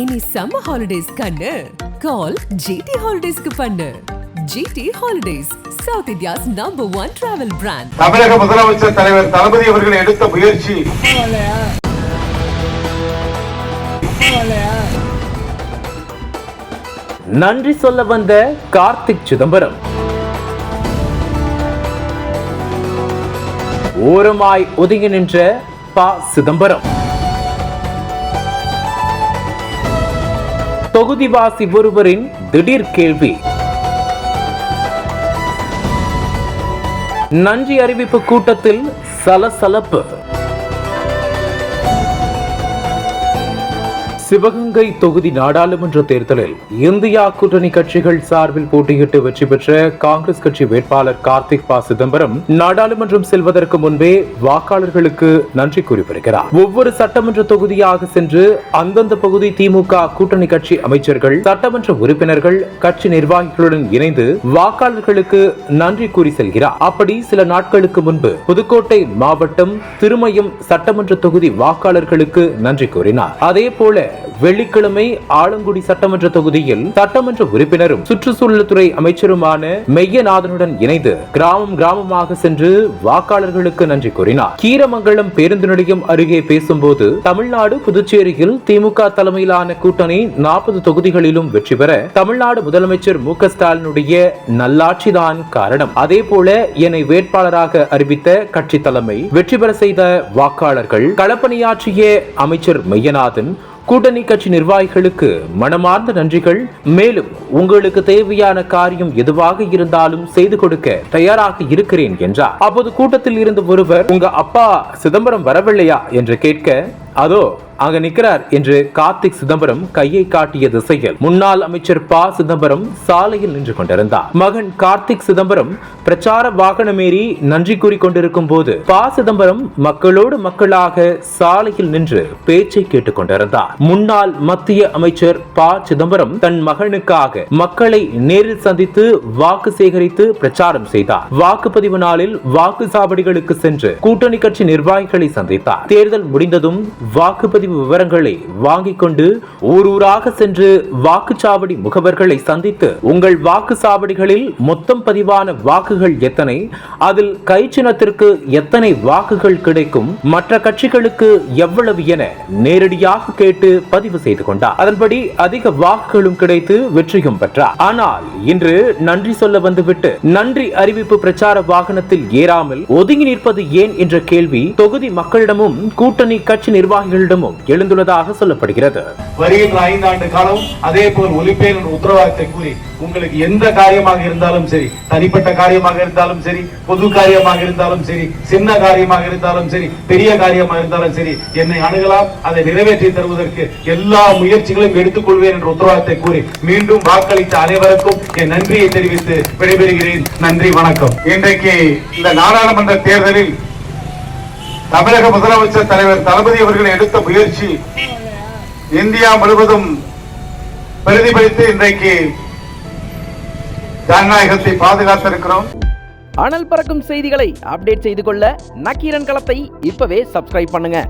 இனி summer holidays கண்ணு. கால் GT ஹாலிடேஸ்க்கு பண்ணு. GT holidays South India's number one travel brand தமிழக முதலமைச்சர் தலைவர் தளபதி அவர்கள் எடுத்த முயற்சி. நன்றி சொல்ல வந்த கார்த்திக் சிதம்பரம். ஓரமாய் ஒதுங்கி நின்ற ப சிதம்பரம். தொகுதிவாசி ஒருவரின் திடீர் கேள்வி. நன்றி அறிவிப்பு கூட்டத்தில் சலசலப்பு. சிவகங்கை தொகுதி நாடாளுமன்ற தேர்தலில் இந்தியா கூட்டணி கட்சிகள் சார்பில் போட்டியிட்டு வெற்றி பெற்ற காங்கிரஸ் கட்சி வேட்பாளர் கார்த்திக் பா சிதம்பரம் நாடாளுமன்றம் செல்வதற்கு முன்பே வாக்காளர்களுக்கு நன்றி கூறி வருகிறார் ஒவ்வொரு சட்டமன்ற தொகுதியாக சென்று அந்தந்த பகுதி திமுக கூட்டணி கட்சி அமைச்சர்கள் சட்டமன்ற உறுப்பினர்கள் கட்சி நிர்வாகிகளுடன் இணைந்து வாக்காளர்களுக்கு நன்றி கூறி செல்கிறார். அப்படி சில நாட்களுக்கு முன்பு புதுக்கோட்டை மாவட்டம் திருமயம் சட்டமன்ற தொகுதி வாக்காளர்களுக்கு நன்றி கூறினார். அதே போல வெள்ளிக்கிழமை ஆலங்குடி சட்டமன்ற தொகுதியில் சட்டமன்ற உறுப்பினரும் சுற்றுச்சூழல் துறை அமைச்சருமான மெய்யநாதனுடன் இணைந்து கிராமம் கிராமமாக சென்று வாக்காளர்களுக்கு நன்றி கூறினார். கீரமங்கலம் பேருந்து நிலையம் அருகே பேசும்போது தமிழ்நாடு புதுச்சேரியில் திமுக தலைமையிலான கூட்டணி நாற்பது தொகுதிகளிலும் வெற்றி பெற தமிழ்நாடு முதலமைச்சர் மு க ஸ்டாலினுடைய நல்லாட்சிதான் காரணம். அதே போல என்னை வேட்பாளராக அறிவித்த கட்சி தலைமை வெற்றி பெற செய்த வாக்காளர்கள் களப்பணியாற்றிய அமைச்சர் மெய்யநாதன் கூட்டணி கட்சி நிர்வாகிகளுக்கு மனமார்ந்த நன்றிகள். மேலும் உங்களுக்கு தேவையான காரியம் எதுவாக இருந்தாலும் செய்து கொடுக்க தயாராக இருக்கிறேன் என்றார். அப்போது கூட்டத்தில் இருந்த ஒருவர் உங்க அப்பா சிதம்பரம் வரவில்லையா? என்று கேட்க அதோ அங்க நிற்கிறார் என்று கார்த்திக் சிதம்பரம் கையை காட்டிய திசையில் முன்னாள் அமைச்சர் ப. சிதம்பரம் சாலையில் நின்று கொண்டிருந்தார். மகன் கார்த்திக் சிதம்பரம் பிரச்சார வாகனமேறி நன்றி கூறி கொண்டிருக்கும் போது ப. சிதம்பரம் மக்களோடு மக்களாக சாலையில் நின்று பேச்சை கேட்டுக் கொண்டிருந்தார். முன்னாள் மத்திய அமைச்சர் ப. சிதம்பரம் தன் மகனுக்காக மக்களை நேரில் சந்தித்து வாக்கு சேகரித்து பிரச்சாரம் செய்தார். வாக்குப்பதிவு நாளில் வாக்கு சாவடிகளுக்கு சென்று கூட்டணி கட்சி நிர்வாகிகளை சந்தித்தார். தேர்தல் முடிந்ததும் வாக்குப்பதிவு விவரங்களை வாங்கிக் கொண்டு ஊர் ஊராக சென்று வாக்குச்சாவடி முகவர்களை சந்தித்து உங்கள் வாக்குச்சாவடிகளில் மொத்தம் பதிவான வாக்குகள் எத்தனை? அதில் கை சின்னத்திற்கு எத்தனை வாக்குகள் கிடைக்கும்? மற்ற கட்சிகளுக்கு எவ்வளவு என நேரடியாக கேட்டு பதிவு செய்து கொண்டார். அதன்படி அதிக வாக்குகளும் கிடைத்து வெற்றியும் பெற்றார். ஆனால் இன்று நன்றி சொல்ல வந்துவிட்டு நன்றி அறிவிப்பு பிரச்சார வாகனத்தில் ஏறாமல் ஒதுங்கி நிற்பது ஏன் என்ற கேள்வி தொகுதி மக்களிடமும் கூட்டணி கட்சி நிர்வாகிகளிடமும் எழுந்துள்ளதாக சொல்லப்படுகிறது. வருகின்ற ஐந்தாண்டு காலம் அதே போல் ஒலிப்பேன் உத்தரவாதத்தை கூறி உங்களுக்கு எந்த காரியமாக இருந்தாலும் சரி தனிப்பட்ட காரியமாக இருந்தாலும் சரி பொது காரியமாக இருந்தாலும் சரி சின்ன காரியமாக இருந்தாலும் சரி பெரிய காரியமாக இருந்தாலும் சரி என்னை அணுகலாம் அதை நிறைவேற்றி தருவதற்கு எல்லா முயற்சிகளையும் எடுத்துக்கொள்வேன் என்ற உத்தரவாதத்தை கூறி மீண்டும் வாக்களித்த அனைவருக்கும் என் நன்றியை தெரிவித்து விடைபெறுகிறேன். நன்றி வணக்கம். இன்றைக்கு இந்த நாடாளுமன்ற தேர்தலில் தமிழக முதலமைச்சர் தலைவர் தளபதி அவர்கள் எடுத்த முயற்சி இந்தியா முழுவதும் பிரதிபலித்து இன்றைக்கு ஜனநாயகத்தை பாதுகாத்திருக்கிறோம். அனல் பறக்கும் செய்திகளை அப்டேட் செய்து கொள்ள நக்கீரன் களத்தை இப்பவே சப்ஸ்கிரைப் பண்ணுங்க.